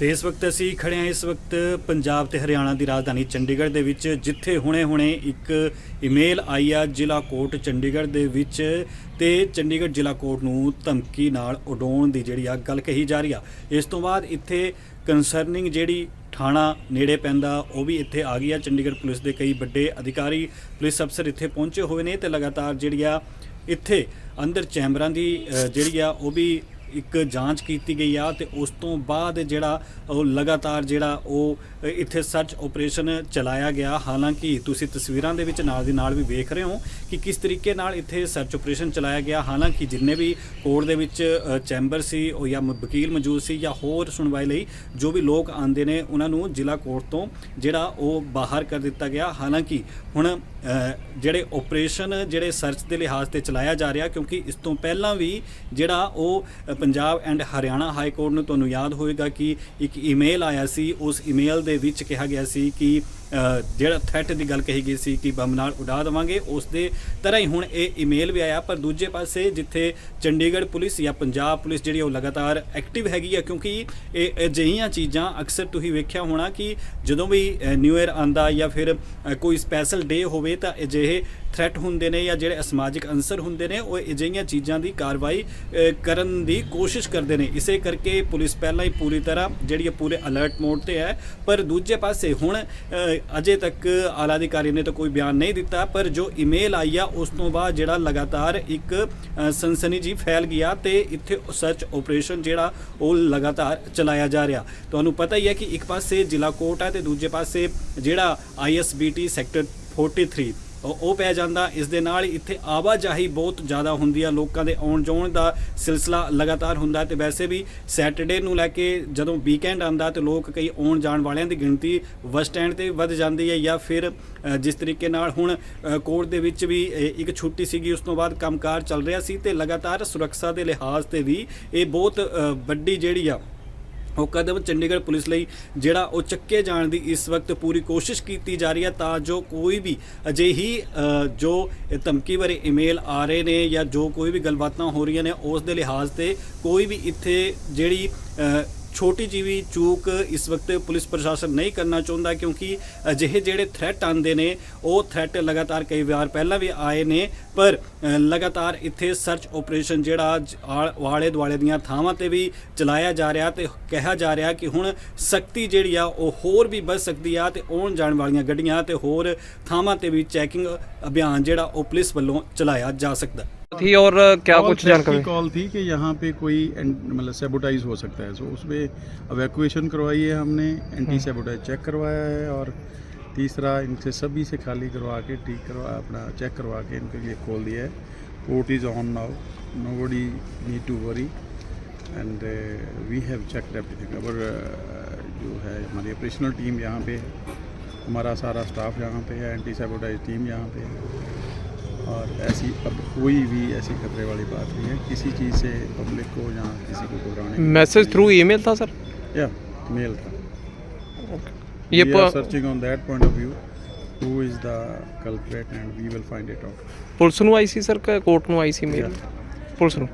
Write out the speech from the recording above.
ਤੇ ਇਸ ਵਕਤ ਅਸੀਂ ਖੜੇ ਹਾਂ ਇਸ ਵਕਤ ਪੰਜਾਬ ਤੇ ਹਰਿਆਣਾ ਦੀ ਰਾਜਧਾਨੀ ਚੰਡੀਗੜ੍ਹ ਦੇ ਵਿੱਚ, ਜਿੱਥੇ ਹੁਣੇ-ਹੁਣੇ ਇੱਕ ਈਮੇਲ ਆਈ ਆ ਜ਼ਿਲ੍ਹਾ ਕੋਰਟ ਚੰਡੀਗੜ੍ਹ ਦੇ ਵਿੱਚ ਤੇ ਚੰਡੀਗੜ੍ਹ ਜ਼ਿਲ੍ਹਾ ਕੋਰਟ ਨੂੰ ਧਮਕੀ ਨਾਲ ਉਡਾਉਣ ਦੀ ਜਿਹੜੀ ਆ ਗੱਲ ਕਹੀ ਜਾ ਰਹੀ ਆ। ਇਸ ਤੋਂ ਬਾਅਦ ਇੱਥੇ ਕੰਸਰਨਿੰਗ ਜਿਹੜੀ ਥਾਣਾ ਨੇੜੇ ਪੈਂਦਾ, ਉਹ ਵੀ ਇੱਥੇ ਆ ਗਈ ਆ। ਚੰਡੀਗੜ੍ਹ ਪੁਲਿਸ ਦੇ ਕਈ ਵੱਡੇ ਅਧਿਕਾਰੀ ਪੁਲਿਸ ਅਫਸਰ ਇੱਥੇ ਪਹੁੰਚੇ ਹੋਏ ਨੇ ਤੇ ਲਗਾਤਾਰ ਜਿਹੜੀ ਆ ਇੱਥੇ ਅੰਦਰ ਚੈਂਬਰਾਂ ਦੀ ਜਿਹੜੀ ਆ ਉਹ ਵੀ ਇੱਕ ਜਾਂਚ ਕੀਤੀ ਗਈ ਆ ਤੇ ਉਸ ਤੋਂ ਬਾਅਦ ਜਿਹੜਾ ਉਹ ਲਗਾਤਾਰ ਜਿਹੜਾ ਉਹ ਇੱਥੇ ਸਰਚ ਆਪਰੇਸ਼ਨ ਚਲਾਇਆ ਗਿਆ। ਹਾਲਾਂਕਿ ਤੁਸੀਂ ਤਸਵੀਰਾਂ ਦੇ ਵਿੱਚ ਨਾਲ ਦੀ ਨਾਲ ਵੀ ਵੇਖ ਰਹੇ ਹੋ ਕਿ ਕਿਸ ਤਰੀਕੇ ਨਾਲ ਇੱਥੇ ਸਰਚ ਆਪਰੇਸ਼ਨ ਚਲਾਇਆ ਗਿਆ। ਹਾਲਾਂਕਿ ਜਿੰਨੇ ਵੀ ਕੋਰਟ ਦੇ ਵਿੱਚ ਚੈਂਬਰ ਸੀ, ਉਹ ਜਾਂ ਵਕੀਲ ਮੌਜੂਦ ਸੀ ਜਾਂ ਹੋਰ ਸੁਣਵਾਈ ਲਈ ਜੋ ਵੀ ਲੋਕ ਆਉਂਦੇ ਨੇ, ਉਹਨਾਂ ਨੂੰ ਜ਼ਿਲ੍ਹਾ ਕੋਰਟ ਤੋਂ ਜਿਹੜਾ ਉਹ ਬਾਹਰ ਕਰ ਦਿੱਤਾ ਗਿਆ। ਹਾਲਾਂਕਿ ਹੁਣ ਜਿਹੜੇ ਆਪਰੇਸ਼ਨ ਜਿਹੜੇ ਸਰਚ ਦੇ ਲਿਹਾਜ਼ ਤੇ ਚਲਾਇਆ ਜਾ ਰਿਹਾ, ਕਿਉਂਕਿ ਇਸ ਤੋਂ ਪਹਿਲਾਂ ਵੀ ਜਿਹੜਾ ਉਹ Punjab and Haryana high court ਨੂੰ ਤੁਹਾਨੂੰ ਯਾਦ ਹੋਵੇਗਾ ਕਿ ਇੱਕ ਈਮੇਲ ਆਇਆ ਸੀ, ਉਸ ਈਮੇਲ ਦੇ ਵਿੱਚ ਕਿਹਾ ਗਿਆ ਸੀ ਕਿ ਜਿਹੜਾ ਥ੍ਰੈਟ ਦੀ ਗੱਲ ਕਹੀ ਗਈ ਸੀ ਕਿ ਬੰਬ ਨਾਲ ਉਡਾ ਦੇਵਾਂਗੇ, ਉਸ ਦੇ ਤਰ੍ਹਾਂ ਹੀ ਹੁਣ ਇਹ ਈਮੇਲ ਵੀ ਆਇਆ, ਪਰ ਦੂਜੇ ਪਾਸੇ ਜਿੱਥੇ ਚੰਡੀਗੜ੍ਹ ਪੁਲਿਸ ਜਾਂ ਪੰਜਾਬ ਪੁਲਿਸ ਜਿਹੜੀ ਉਹ ਲਗਾਤਾਰ ਐਕਟਿਵ ਹੈਗੀ ਆ, ਕਿਉਂਕਿ ਇਹ ਅਜਿਹੀਆਂ ਚੀਜ਼ਾਂ ਅਕਸਰ ਤੁਸੀਂ ਵੇਖਿਆ ਹੋਣਾ ਕਿ ਜਦੋਂ ਵੀ ਨਿਊ ਇਅਰ ਆਂਦਾ ਜਾਂ ਫਿਰ ਕੋਈ ਸਪੈਸ਼ਲ ਡੇ ਹੋਵੇ ਤਾਂ ਅਜਿਹੇ ਥ੍ਰੈਟ ਹੁੰਦੇ ਨੇ ਜਾਂ ਜਿਹੜੇ ਅਸਮਾਜਿਕ ਅੰਸਰ ਹੁੰਦੇ ਨੇ, ਉਹ ਅਜਿਹੀਆਂ ਚੀਜ਼ਾਂ ਦੀ ਕਾਰਵਾਈ ਕਰਨ ਦੀ ਕੋਸ਼ਿਸ਼ ਕਰਦੇ ਨੇ। ਇਸੇ ਕਰਕੇ ਪੁਲਿਸ ਪਹਿਲਾਂ ਹੀ ਪੂਰੀ ਤਰ੍ਹਾਂ ਜਿਹੜੀ ਹੈ ਪੂਰੇ ਅਲਰਟ ਮੋਡ ਤੇ ਹੈ। ਪਰ ਦੂਜੇ ਪਾਸੇ ਹੁਣ ਅਜੇ ਤੱਕ ਆਲਾ ਅਧਿਕਾਰੀ ਨੇ ਤਾਂ ਕੋਈ ਬਿਆਨ ਨਹੀਂ ਦਿੱਤਾ, ਪਰ ਜੋ ਈਮੇਲ ਆਈ ਆ, ਉਸ ਤੋਂ ਬਾਅਦ ਜਿਹੜਾ ਲਗਾਤਾਰ ਇੱਕ ਸਨਸਨੀ ਜੀ ਫੈਲ ਗਿਆ ਤੇ ਇੱਥੇ ਸਰਚ ਆਪਰੇਸ਼ਨ ਜਿਹੜਾ, ਉਹ ਲਗਾਤਾਰ ਚਲਾਇਆ ਜਾ ਰਿਹਾ। ਤੁਹਾਨੂੰ ਪਤਾ ਹੀ ਹੈ ਕਿ ਇੱਕ ਪਾਸੇ ਜ਼ਿਲ੍ਹਾ ਕੋਰਟ ਹੈ ਤੇ ਦੂਜੇ ਪਾਸੇ ਜਿਹੜਾ ਆਈਐਸਬੀਟੀ ਸੈਕਟਰ 43, ਉਹ ਉਹ ਪੈ ਜਾਂਦਾ। ਇਸ ਦੇ ਨਾਲ ਇੱਥੇ ਆਵਾਜਾਈ ਬਹੁਤ ਜ਼ਿਆਦਾ ਹੁੰਦੀ ਆ। ਲੋਕਾਂ ਦੇ ਆਉਣ ਜਾਣ ਦਾ ਸਿਲਸਿਲਾ ਲਗਾਤਾਰ ਹੁੰਦਾ ਤੇ ਵੈਸੇ ਵੀ ਸੈਟਰਡੇ ਨੂੰ ਲੈ ਕੇ ਜਦੋਂ ਵੀਕਐਂਡ ਆਉਂਦਾ ਤੇ ਲੋਕ ਕਈ ਆਉਣ ਜਾਣ ਵਾਲਿਆਂ ਦੀ ਗਿਣਤੀ ਬੱਸ ਸਟੈਂਡ ਤੇ ਵੱਧ ਜਾਂਦੀ ਹੈ ਜਾਂ ਫਿਰ ਜਿਸ ਤਰੀਕੇ ਨਾਲ ਹੁਣ ਕੋਰਟ ਦੇ ਵਿੱਚ ਵੀ ਇੱਕ ਛੁੱਟੀ ਸੀਗੀ, ਉਸ ਤੋਂ ਬਾਅਦ ਕੰਮਕਾਰ ਚੱਲ ਰਿਹਾ ਸੀ ਤੇ ਲਗਾਤਾਰ ਸੁਰੱਖਿਆ ਦੇ ਲਿਹਾਜ਼ ਤੇ ਵੀ ਇਹ ਬਹੁਤ ਵੱਡੀ ਜਿਹੜੀ ਆ ਉਹ ਕਦਮ ਚੰਡੀਗੜ੍ਹ ਪੁਲਿਸ ਲਈ, ਜਿਹੜਾ ਉਹ ਚੱਕੇ ਜਾਣ ਦੀ ਇਸ ਵਕਤ ਪੂਰੀ ਕੋਸ਼ਿਸ਼ ਕੀਤੀ ਜਾ ਰਹੀ ਹੈ, ਤਾਂ ਜੋ ਕੋਈ ਵੀ ਅਜਿਹੀ ਜੋ ਧਮਕੀ ਭਰੇ ਈਮੇਲ ਆ ਰਹੇ ਨੇ ਜਾਂ ਜੋ ਕੋਈ ਵੀ ਗੱਲਬਾਤਾਂ ਹੋ ਰਹੀਆਂ ਨੇ, ਉਸ ਦੇ ਲਿਹਾਜ਼ ਤੇ ਕੋਈ ਵੀ ਇੱਥੇ ਜਿਹੜੀ ਛੋਟੀ ਜਿਹੀ ਵੀ ਚੂਕ ਇਸ ਵਕਤ ਪੁਲਿਸ ਪ੍ਰਸ਼ਾਸਨ ਨਹੀਂ ਕਰਨਾ ਚਾਹੁੰਦਾ ਕਿਉਂਕਿ ਅਜਿਹੇ ਜਿਹੜੇ ਥ੍ਰੈਟ ਆਉਂਦੇ ਨੇ ਉਹ ਥ੍ਰੈਟ ਲਗਾਤਾਰ ਕਈ ਵਾਰ ਪਹਿਲਾਂ ਵੀ ਆਏ ਨੇ ਪਰ ਅ, ਲਗਾਤਾਰ ਇੱਥੇ ਸਰਚ ਆਪਰੇਸ਼ਨ ਜਿਹੜਾ ਜ- ਆਲ- ਆਲੇ ਦੁਆਲੇ ਦੀਆਂ ਥਾਵਾਂ ਤੇ ਵੀ ਚਲਾਇਆ ਜਾ ਰਿਹਾ ਤੇ ਕਿਹਾ ਜਾ ਰਿਹਾ ਕਿ ਹੁਣ ਸਖਤੀ ਜਿਹੜੀ ਆ ਉਹ ਹੋਰ ਵੀ ਵੱਧ ਸਕਦੀ ਆ ਤੇ ਆਉਣ ਜਾਣ ਵਾਲੀਆਂ ਗੱਡੀਆਂ ਤੇ ਹੋਰ ਥਾਵਾਂ ਤੇ ਵੀ ਚੈਕਿੰਗ ਅਭਿਆਨ ਜਿਹੜਾ ਉਹ ਪੁਲਿਸ ਵੱਲੋਂ ਚਲਾਇਆ ਜਾ ਸਕਦਾ थी और क्या कॉल कुछ थ्रेट जानकारी की कॉल थी कि यहाँ पे कोई एंड- मतलब सेबोटाइज हो सकता है सो उसमें अवैकुएशन करवाई है हमने एंटी सेबोटाइज चेक करवाया है और तीसरा इनसे सभी से खाली करवा के ठीक करवा अपना चेक करवा के इनके लिए खोल दिया है। Port is on now nobody need to worry and we have check everything our जो है हमारी ऑपरेशनल टीम यहाँ पे है। हमारा सारा स्टाफ यहाँ पे है। एंटी सेबोटाइज टीम यहाँ पे है। और ऐसी अब कोई भी ऐसी खतरे वाली बात नहीं है किसी चीज़ से पब्लिक को या किसी को घबराने की मैसेज बात थ्रू नहीं ईमेल था सर है। या मेल था ये we are प- searching on that point of view who is the culprit and we will find it out police ਨੂੰ ਆਈ ਸੀ ਸਰ ਕਿ ਕੋਰਟ ਨੂੰ ਆਈ ਸੀ ਮੇਲ Yeah. ਪੁਲਿਸ ਨੂੰ